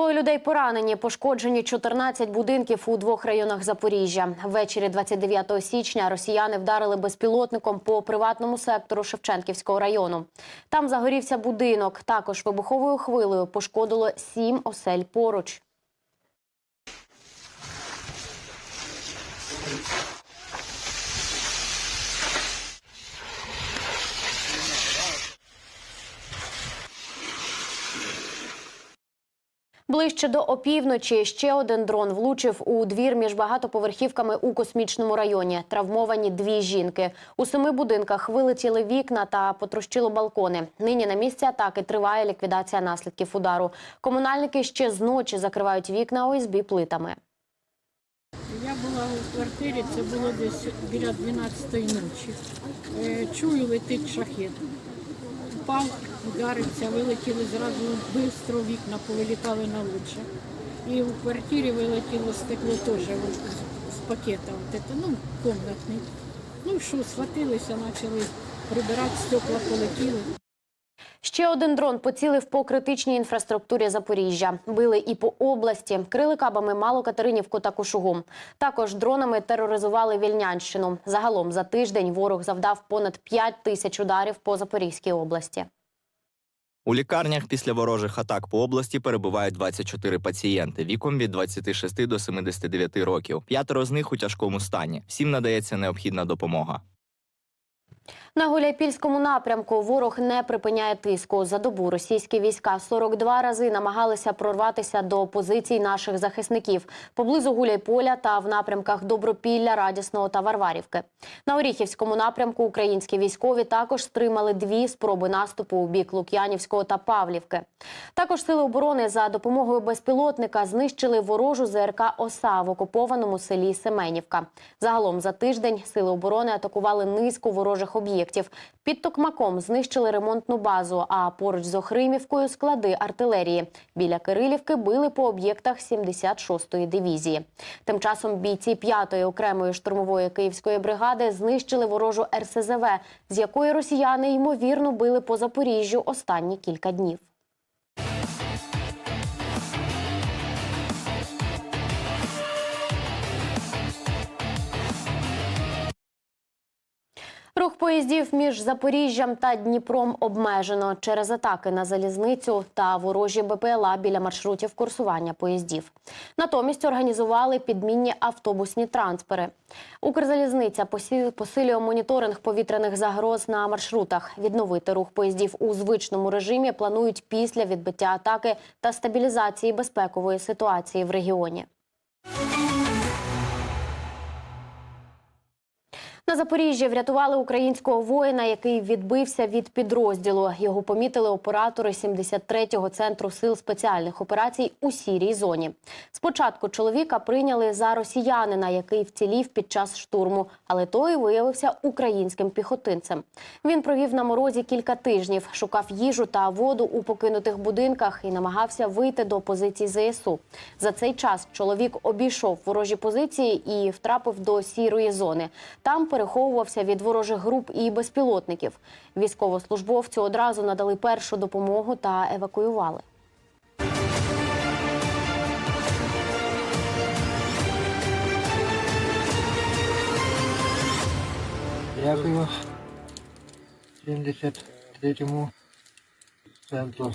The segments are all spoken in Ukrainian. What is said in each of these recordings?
Двоє людей поранені, пошкоджені 14 будинків у двох районах Запоріжжя. Ввечері 29 січня росіяни вдарили безпілотником по приватному сектору Шевченківського району. Там загорівся будинок. Також вибуховою хвилею пошкодило сім осель поруч. Ближче до опівночі ще один дрон влучив у двір між багатоповерхівками у космічному районі. Травмовані дві жінки. У семи будинках вилетіли вікна та потрощило балкони. Нині на місці атаки триває ліквідація наслідків удару. Комунальники ще зночі закривають вікна ОСБ плитами. Я була у квартирі, це було десь біля 12-ї ночі. Е, Чую, летить шахет. Упав, вдарився, вилетіли зразу швидко, вікна повилітали на лучше. І у квартирі вилетіло стекло теж з- пакета, от ну, комнатний. Ну що, схватилися, почали прибирати, стекла полетіли. Ще один дрон поцілив по критичній інфраструктурі Запоріжжя. Били і по області, крили кабами Малокатеринівку та Кушугум. Також дронами тероризували Вільнянщину. Загалом за тиждень ворог завдав понад 5 тисяч ударів по Запорізькій області. У лікарнях після ворожих атак по області перебувають 24 пацієнти віком від 26 до 79 років. П'ятеро з них у тяжкому стані. Всім надається необхідна допомога. На Гуляйпільському напрямку ворог не припиняє тиску. За добу російські війська 42 рази намагалися прорватися до позицій наших захисників поблизу Гуляйполя та в напрямках Добропілля, Радісного та Варварівки. На Оріхівському напрямку українські військові також стримали дві спроби наступу у бік Лук'янівського та Павлівки. Також сили оборони за допомогою безпілотника знищили ворожу ЗРК ОСА в окупованому селі Семенівка. Загалом за тиждень сили оборони атакували низку ворожих об'єктів. Під Токмаком знищили ремонтну базу, а поруч з Охримівкою склади артилерії. Біля Кирилівки били по об'єктах 76-ї дивізії. Тим часом бійці 5-ї окремої штурмової київської бригади знищили ворожу РСЗВ, з якої росіяни ймовірно били по Запоріжжю останні кілька днів. Рух поїздів між Запоріжжям та Дніпром обмежено через атаки на залізницю та ворожі БПЛА біля маршрутів курсування поїздів. Натомість організували підмінні автобусні транспери. Укрзалізниця посилює моніторинг повітряних загроз на маршрутах. Відновити рух поїздів у звичному режимі планують після відбиття атаки та стабілізації безпекової ситуації в регіоні. На Запоріжжі врятували українського воїна, який відбився від підрозділу. Його помітили оператори 73-го центру сил спеціальних операцій у сірій зоні. Спочатку чоловіка прийняли за росіянина, який вцілів під час штурму, але той виявився українським піхотинцем. Він провів на морозі кілька тижнів, шукав їжу та воду у покинутих будинках і намагався вийти до позицій ЗСУ. За цей час чоловік обійшов ворожі позиції і втрапив до сірої зони. Там переховувався від ворожих груп і безпілотників. Військовослужбовцю одразу надали першу допомогу та евакуювали. Дякую. 73-му центру.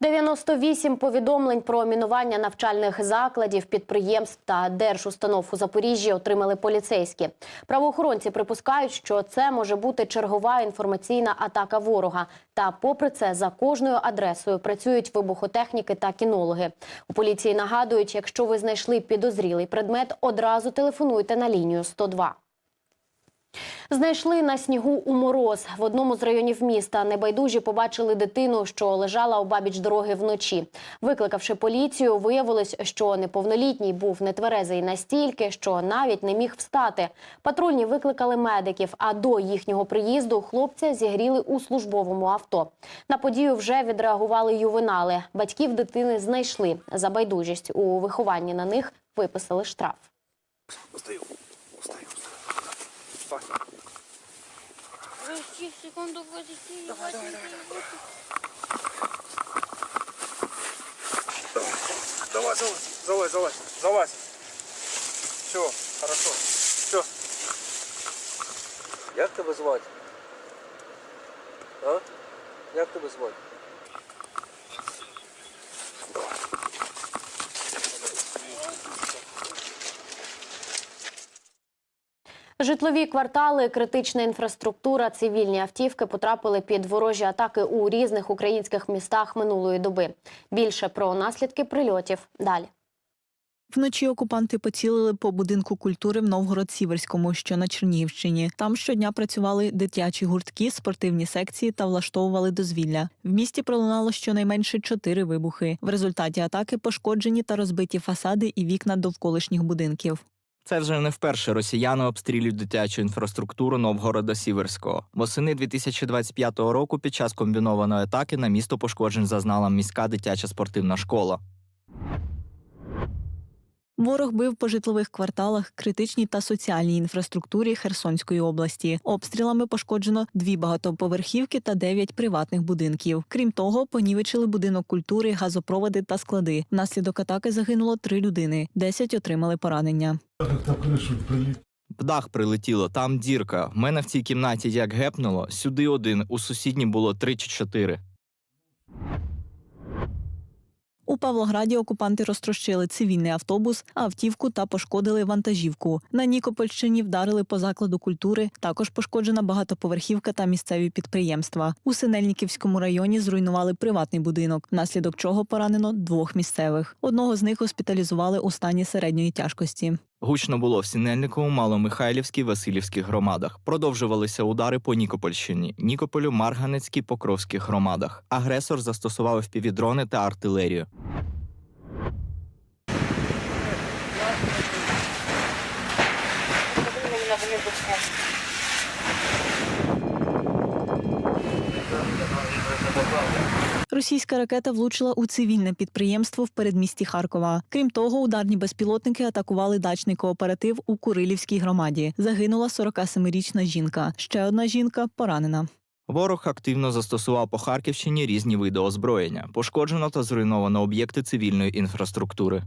98 повідомлень про мінування навчальних закладів, підприємств та держустанов у Запоріжжі отримали поліцейські. Правоохоронці припускають, що це може бути чергова інформаційна атака ворога. Та, попри це, за кожною адресою працюють вибухотехніки та кінологи. У поліції нагадують, якщо ви знайшли підозрілий предмет, одразу телефонуйте на лінію 102. Знайшли на снігу у мороз. В одному з районів міста небайдужі побачили дитину, що лежала обабіч дороги вночі. Викликавши поліцію, виявилось, що неповнолітній був нетверезий настільки, що навіть не міг встати. Патрульні викликали медиків, а до їхнього приїзду хлопця зігріли у службовому авто. На подію вже відреагували ювенали. Батьків дитини знайшли. За байдужість у вихованні на них виписали штраф. Стой. Подожди, секунду, подожди. Давай, давай, давай, давай. Давай, залазь, залазь, залазь, залазь. Все, хорошо. Все. Як тебе звати? А? Як тебе звати? Житлові квартали, критична інфраструктура, цивільні автівки потрапили під ворожі атаки у різних українських містах минулої доби. Більше про наслідки прильотів далі. Вночі окупанти поцілили по будинку культури в Новгород-Сіверському, що на Чернігівщині. Там щодня працювали дитячі гуртки, спортивні секції та влаштовували дозвілля. В місті пролунало щонайменше чотири вибухи. В результаті атаки пошкоджені та розбиті фасади і вікна довколишніх будинків. Це вже не вперше росіяни обстрілюють дитячу інфраструктуру Новгорода Сіверського. Восени 2025 року під час комбінованої атаки на місто пошкоджень зазнала міська дитяча спортивна школа. Ворог бив по житлових кварталах, критичній та соціальній інфраструктурі Херсонської області. Обстрілами пошкоджено дві багатоповерхівки та дев'ять приватних будинків. Крім того, понівечили будинок культури, газопроводи та склади. Внаслідок атаки загинуло три людини, десять отримали поранення. В дах прилетіло, там дірка. В мене в цій кімнаті як гепнуло, сюди один, у сусідній було три чи чотири. У Павлограді окупанти розтрощили цивільний автобус, автівку та пошкодили вантажівку. На Нікопольщині вдарили по закладу культури. Також пошкоджена багатоповерхівка та місцеві підприємства. У Синельниківському районі зруйнували приватний будинок, внаслідок чого поранено двох місцевих. Одного з них госпіталізували у стані середньої тяжкості. Гучно було в Сінельникову, Маломихайлівській, Васильівських громадах. Продовжувалися удари по Нікопольщині, Нікополю, Марганецькій, Покровських громадах. Агресор застосував впівдрони та артилерію. Російська ракета влучила у цивільне підприємство в передмісті Харкова. Крім того, ударні безпілотники атакували дачний кооператив у Курилівській громаді. Загинула 47-річна жінка. Ще одна жінка поранена. Ворог активно застосував по Харківщині різні види озброєння. Пошкоджено та зруйновано об'єкти цивільної інфраструктури.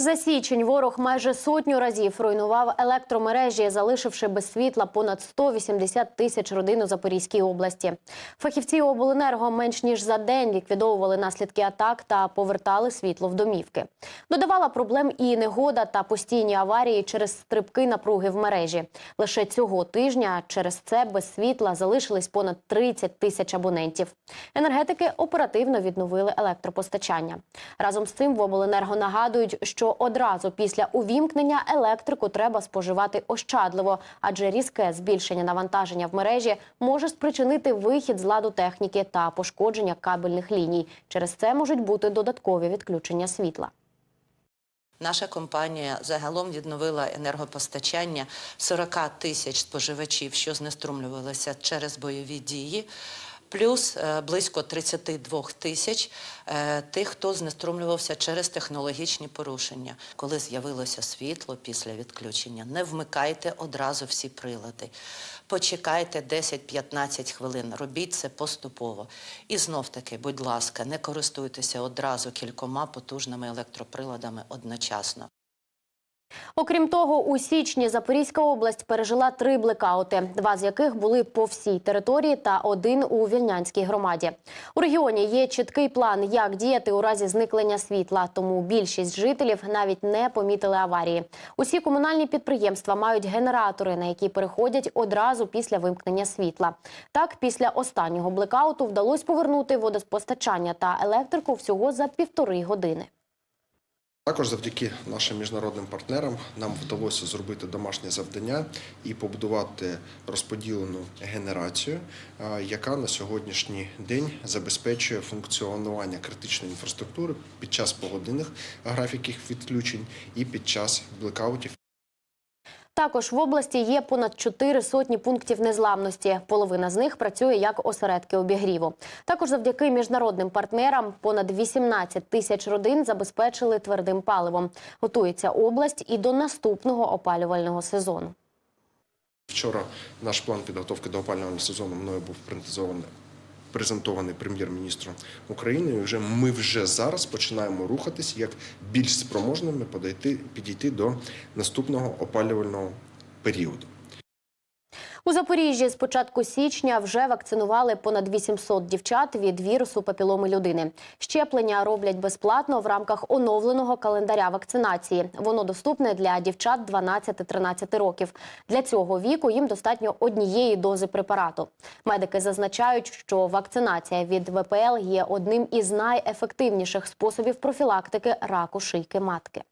За січень ворог майже сотню разів руйнував електромережі, залишивши без світла понад 180 тисяч родин у Запорізькій області. Фахівці обленерго менш ніж за день ліквідовували наслідки атак та повертали світло в домівки. Додавала проблем і негода та постійні аварії через стрибки напруги в мережі. Лише цього тижня через це без світла залишились понад 30 тисяч абонентів. Енергетики оперативно відновили електропостачання. Разом з цим в обленерго нагадують, що одразу після увімкнення електрику треба споживати ощадливо, адже різке збільшення навантаження в мережі може спричинити вихід з ладу техніки та пошкодження кабельних ліній. Через це можуть бути додаткові відключення світла. Наша компанія загалом відновила енергопостачання 40 тисяч споживачів, що знеструмлювалися через бойові дії, плюс е, близько 32 тисяч е, тих, хто знеструмлювався через технологічні порушення. Коли з'явилося світло після відключення, не вмикайте одразу всі прилади. Почекайте 10-15 хвилин, робіть це поступово. І знов таки, будь ласка, не користуйтеся одразу кількома потужними електроприладами одночасно. Окрім того, у січні Запорізька область пережила три блекаути, два з яких були по всій території та один у Вільнянській громаді. У регіоні є чіткий план, як діяти у разі зникнення світла, тому більшість жителів навіть не помітили аварії. Усі комунальні підприємства мають генератори, на які переходять одразу після вимкнення світла. Так, після останнього блекауту вдалося повернути водопостачання та електрику всього за півтори години. Також завдяки нашим міжнародним партнерам нам вдалося зробити домашнє завдання і побудувати розподілену генерацію, е, яка на сьогоднішній день забезпечує функціонування критичної інфраструктури під час погодинних графіків відключень і під час блекаутів. Також в області є понад чотири сотні пунктів незламності. Половина з них працює як осередки обігріву. Також завдяки міжнародним партнерам понад 18 тисяч родин забезпечили твердим паливом. Готується область і до наступного опалювального сезону. Вчора наш план підготовки до опалювального сезону мною був презентований презентований прем'єр-міністром України. І вже ми вже зараз починаємо рухатись як більш спроможними подойти, підійти до наступного опалювального періоду. У Запоріжжі з початку січня вже вакцинували понад 800 дівчат від вірусу папіломи людини. Щеплення роблять безплатно в рамках оновленого календаря вакцинації. Воно доступне для дівчат 12-13 років. Для цього віку їм достатньо однієї дози препарату. Медики зазначають, що вакцинація від ВПЛ є одним із найефективніших способів профілактики раку шийки матки.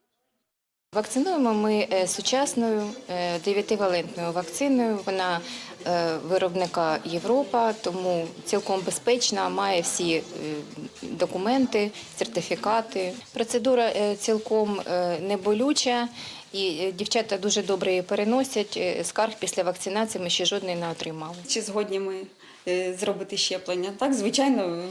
Вакцинуємо ми е, сучасною е, дев'ятивалентною вакциною. Вона е, виробника Європа, тому цілком безпечна, має всі документи, сертифікати. Процедура цілком неболюча, і дівчата дуже добре її переносять. Скарг після вакцинації ми ще жодної не отримали. Чи згодні ми зробити щеплення? Так, звичайно,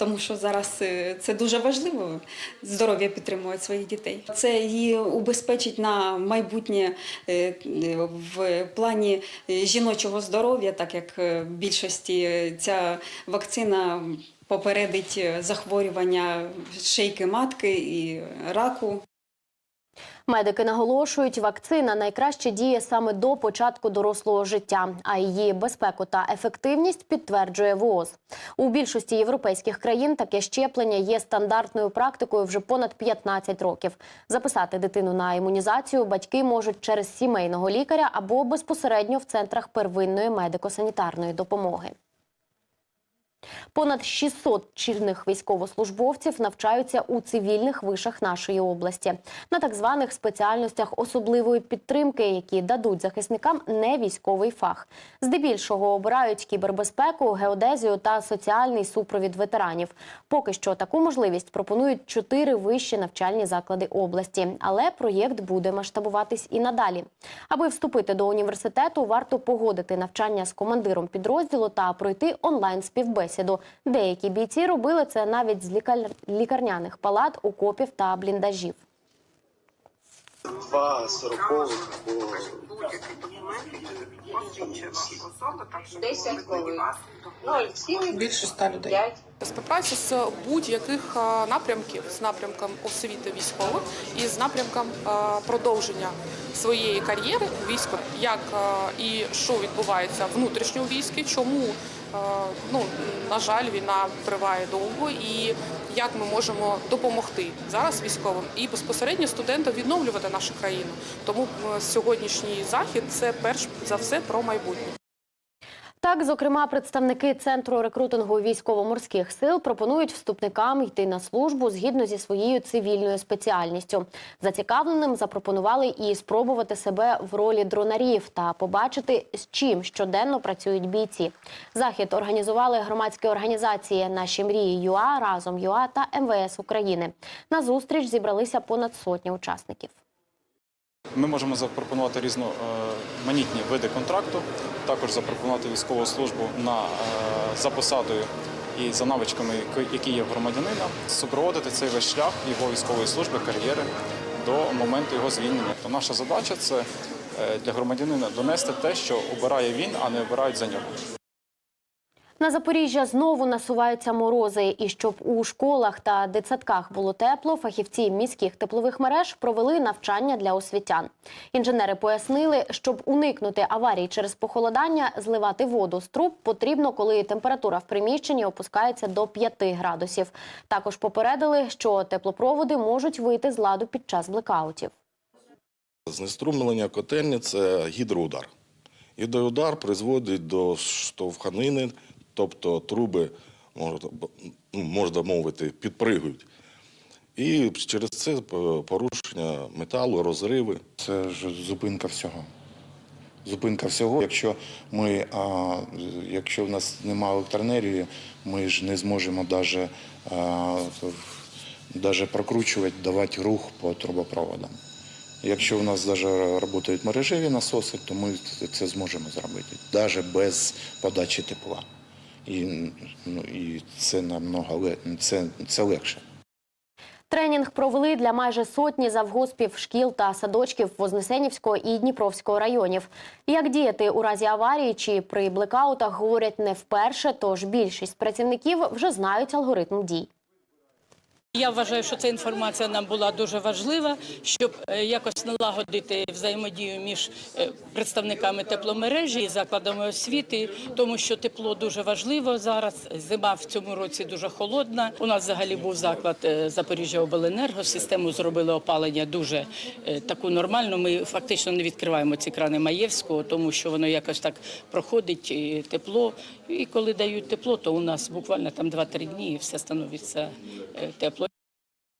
тому що зараз е, це дуже важливо. Здоров'я підтримують своїх дітей. Це її убезпечить на майбутнє е, в плані е, жіночого здоров'я, так як в більшості ця вакцина попередить захворювання шийки матки і раку. Медики наголошують, вакцина найкраще діє саме до початку дорослого життя, а її безпеку та ефективність підтверджує ВООЗ. У більшості європейських країн таке щеплення є стандартною практикою вже понад 15 років. Записати дитину на імунізацію батьки можуть через сімейного лікаря або безпосередньо в центрах первинної медико-санітарної допомоги. Понад 600 чинних військовослужбовців навчаються у цивільних вишах нашої області на так званих спеціальностях особливої підтримки, які дадуть захисникам не військовий фах. Здебільшого обирають кібербезпеку, геодезію та соціальний супровід ветеранів. Поки що таку можливість пропонують чотири вищі навчальні заклади області, але проєкт буде масштабуватись і надалі. Аби вступити до університету, варто погодити навчання з командиром підрозділу та пройти онлайн співбесіду. Деякі бійці робили це навіть з лікар- лікарняних палат, окопів та бліндажів. Два сорокових або більше ста людей. Співпраця з будь-яких напрямків з напрямком освіти військових і з напрямком продовження своєї кар'єри у війську, як і що відбувається внутрішньо у війську, чому ну на жаль війна триває довго, і як ми можемо допомогти зараз військовим і безпосередньо студентам відновлювати нашу країну. Тому е, сьогоднішній захід це перш за все про майбутнє. Так, зокрема, представники центру рекрутингу військово-морських сил пропонують вступникам йти на службу згідно зі своєю цивільною спеціальністю. Зацікавленим запропонували і спробувати себе в ролі дронарів та побачити, з чим щоденно працюють бійці. Захід організували громадські організації Наші мрії ЮА разом ЮА та МВС України. На зустріч зібралися понад сотня учасників. Ми можемо запропонувати різноманітні види контракту, також запропонувати військову службу на, е, за посадою і за навичками, які є в громадянина, супроводити цей весь шлях його військової служби, кар'єри до моменту його звільнення. То наша задача це е, для громадянина донести те, що обирає він, а не обирають за нього. На Запоріжжя знову насуваються морози, і щоб у школах та дитсадках було тепло, фахівці міських теплових мереж провели навчання для освітян. Інженери пояснили, щоб уникнути аварій через похолодання, зливати воду з труб потрібно, коли температура в приміщенні опускається до 5 градусів. Також попередили, що теплопроводи можуть вийти з ладу під час блекаутів. Знеструмлення котельні це гідроудар. Гідроудар призводить до штовханини, тобто труби, можна, ну, мовити, підпригують. І через це порушення металу, розриви. Це ж зупинка всього. Зупинка всього. Якщо ми, а, якщо в нас немає електроенергії, ми ж не зможемо а, даже прокручувати, давати рух по трубопроводам. Якщо у нас навіть працюють мережеві насоси, то ми це зможемо зробити, навіть без подачі тепла. І, ну, і це намного це, це легше. Тренінг провели для майже сотні завгоспів, шкіл та садочків Вознесенівського і Дніпровського районів. Як діяти у разі аварії чи при блекаутах говорять не вперше, тож більшість працівників вже знають алгоритм дій. Я вважаю, що ця інформація нам була дуже важлива, щоб е, якось налагодити взаємодію між е, представниками тепломережі і закладами освіти, тому що тепло дуже важливо зараз. Зима в цьому році дуже холодна. У нас взагалі був заклад е, Запоріжжя Обленерго. Систему зробили опалення дуже таку нормальну. Ми фактично не відкриваємо ці крани Маєвського, тому що воно якось так проходить і тепло. І коли дають тепло, то у нас буквально там 2-3 дні і все становиться тепло.